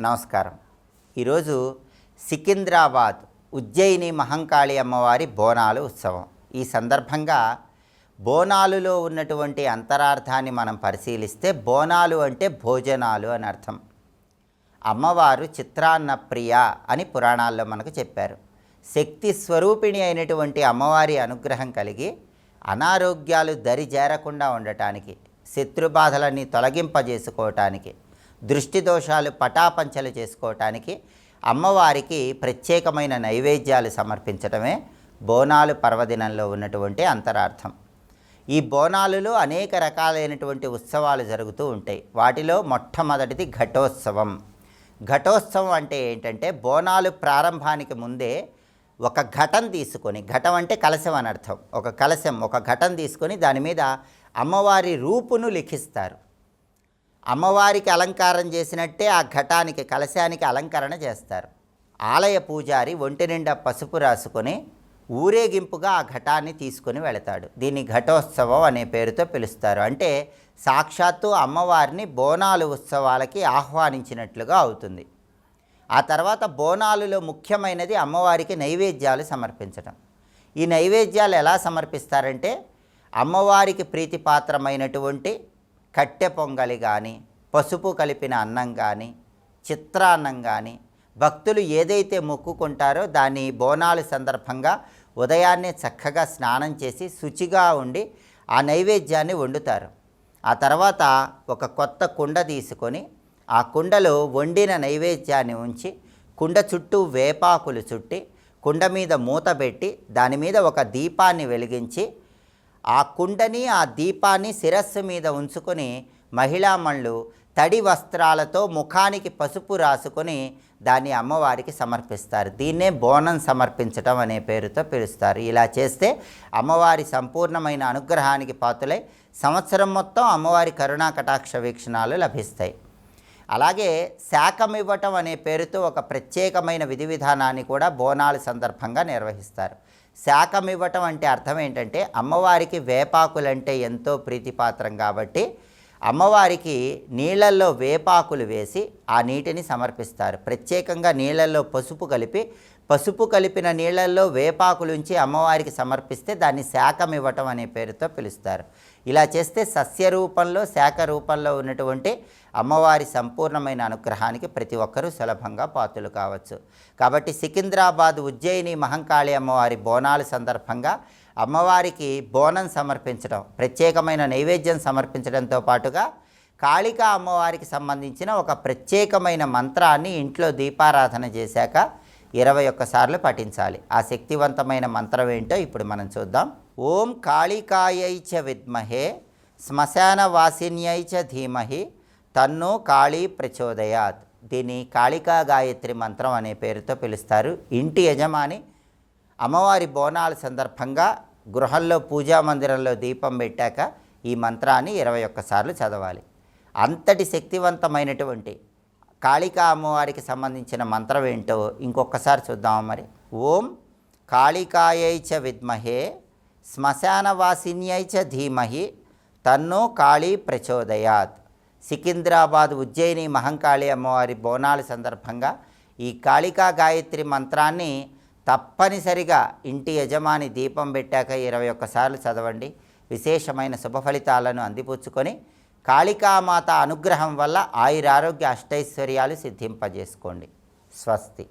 నమస్కారం. ఈరోజు సికింద్రాబాద్ ఉజ్జయిని మహంకాళి అమ్మవారి బోనాలు ఉత్సవం. ఈ సందర్భంగా బోనాలులో ఉన్నటువంటి అంతరార్థాన్ని మనం పరిశీలిస్తే బోనాలు అంటే భోజనాలు అని అర్థం. అమ్మవారు చిత్రాన్న ప్రియ అని పురాణాల్లో మనకు చెప్పారు. శక్తి స్వరూపిణి అయినటువంటి అమ్మవారి అనుగ్రహం కలిగి అనారోగ్యాలు దరి చేరకుండా ఉండటానికి శత్రుబాధలన్నీ తొలగింపజేసుకోవటానికి దృష్టి దోషాలు పటాపంచలు చేసుకోవటానికి అమ్మవారికి ప్రత్యేకమైన నైవేద్యాలు సమర్పించటమే బోనాలు పర్వదినంలో ఉన్నటువంటి అంతరార్థం. ఈ బోనాలులో అనేక రకాలైనటువంటి ఉత్సవాలు జరుగుతూ ఉంటాయి. వాటిలో మొట్టమొదటిది ఘటోత్సవం. ఘటోత్సవం అంటే ఏంటంటే బోనాలు ప్రారంభానికి ముందే ఒక ఘటం తీసుకొని ఘటం అంటే కలశం అని అర్థం. ఒక కలశం ఒక ఘటం తీసుకొని దాని మీద అమ్మవారి రూపును లిఖిస్తారు. అమ్మవారికి అలంకారం చేసినట్టే ఆ ఘటానికి కలశానికి అలంకరణ చేస్తారు. ఆలయ పూజారి ఒంటి నిండా పసుపు రాసుకొని ఊరేగింపుగా ఆ ఘటాన్ని తీసుకుని వెళతాడు. దీన్ని ఘటోత్సవం అనే పేరుతో పిలుస్తారు. అంటే సాక్షాత్తు అమ్మవారిని బోనాలు ఉత్సవాలకి ఆహ్వానించినట్లుగా అవుతుంది. ఆ తర్వాత బోనాలులో ముఖ్యమైనది అమ్మవారికి నైవేద్యాలు సమర్పించడం. ఈ నైవేద్యాలు ఎలా సమర్పిస్తారంటే అమ్మవారికి ప్రీతిపాత్రమైనటువంటి కట్టె పొంగలి కానీ పసుపు కలిపిన అన్నం కానీ చిత్రాన్నం కానీ భక్తులు ఏదైతే మొక్కుకుంటారో దాని బోనాల సందర్భంగా ఉదయాన్నే చక్కగా స్నానం చేసి శుచిగా ఉండి ఆ నైవేద్యాన్ని వండుతారు. ఆ తర్వాత ఒక కొత్త కుండ తీసుకొని ఆ కుండలో వండిన నైవేద్యాన్ని ఉంచి కుండ చుట్టూ వేపాకులు చుట్టి కుండ మీద మూత పెట్టి దాని మీద ఒక దీపాన్ని వెలిగించి ఆ కుండని ఆ దీపాన్ని శిరస్సు మీద ఉంచుకొని మహిళామణులు తడి వస్త్రాలతో ముఖానికి పసుపు రాసుకొని దాన్ని అమ్మవారికి సమర్పిస్తారు. దీన్నే బోనం సమర్పించటం అనే పేరుతో పిలుస్తారు. ఇలా చేస్తే అమ్మవారి సంపూర్ణమైన అనుగ్రహానికి పాతులై సంవత్సరం మొత్తం అమ్మవారి కరుణా కటాక్ష వీక్షణాలు లభిస్తాయి. అలాగే శాఖం ఇవ్వటం అనే పేరుతో ఒక ప్రత్యేకమైన విధి విధానాన్ని కూడా బోనాల సందర్భంగా నిర్వహిస్తారు. శాకం ఇవ్వటం అంటే అర్థం ఏంటంటే అమ్మవారికి వేపాకులంటే ఎంతో ప్రీతిపాత్రం కాబట్టి అమ్మవారికి నీళ్ళల్లో వేపాకులు వేసి ఆ నీటిని సమర్పిస్తారు. ప్రత్యేకంగా నీళ్ళల్లో పసుపు కలిపి పసుపు కలిపిన నీళ్ళల్లో వేపాకులు ఉంచి అమ్మవారికి సమర్పిస్తే దాన్ని శాఖం ఇవ్వటం అనే పేరుతో పిలుస్తారు. ఇలా చేస్తే సస్య రూపంలో శాఖ రూపంలో ఉన్నటువంటి అమ్మవారి సంపూర్ణమైన అనుగ్రహానికి ప్రతి ఒక్కరూ సులభంగా పాత్రలు కావచ్చు. కాబట్టి సికింద్రాబాద్ ఉజ్జయిని మహంకాళి అమ్మవారి బోనాల సందర్భంగా అమ్మవారికి బోనం సమర్పించడం ప్రత్యేకమైన నైవేద్యం సమర్పించడంతో పాటుగా కాళికా అమ్మవారికి సంబంధించిన ఒక ప్రత్యేకమైన మంత్రాన్ని ఇంట్లో దీపారాధన చేశాక ఇరవై ఒక్కసార్లు పఠించాలి. ఆ శక్తివంతమైన మంత్రం ఏంటో ఇప్పుడు మనం చూద్దాం. ఓం కాళికాయై చ విద్మహే శ్మశాన వాసిన్యై చ ధీమహి తన్ను కాళీ ప్రచోదయాత్. దీన్ని కాళికా గాయత్రి మంత్రం అనే పేరుతో పిలుస్తారు. ఇంటి యజమాని అమ్మవారి బోనాల సందర్భంగా గృహంలో పూజా మందిరంలో దీపం పెట్టాక ఈ మంత్రాన్ని ఇరవై ఒక్కసార్లు చదవాలి. అంతటి శక్తివంతమైనటువంటి కాళికా అమ్మవారికి సంబంధించిన మంత్రం ఏంటో ఇంకొకసారి చూద్దామా మరి. ఓం కాళికాయై చ విద్మహే శ్మశానవాసిన్యై చ ధీమహి తన్ను కాళీ ప్రచోదయాత్. సికింద్రాబాద్ ఉజ్జయిని మహంకాళి అమ్మవారి బోనాల సందర్భంగా ఈ కాళికా గాయత్రి మంత్రాన్ని తప్పనిసరిగా ఇంటి యజమాని దీపం పెట్టాక ఇరవై ఒక్కసార్లు చదవండి. విశేషమైన శుభ ఫలితాలను అందిపుచ్చుకొని కాళికామాత అనుగ్రహం వల్ల ఆయురారోగ్య అష్టైశ్వర్యాలు సిద్ధింపజేసుకోండి. స్వస్తి.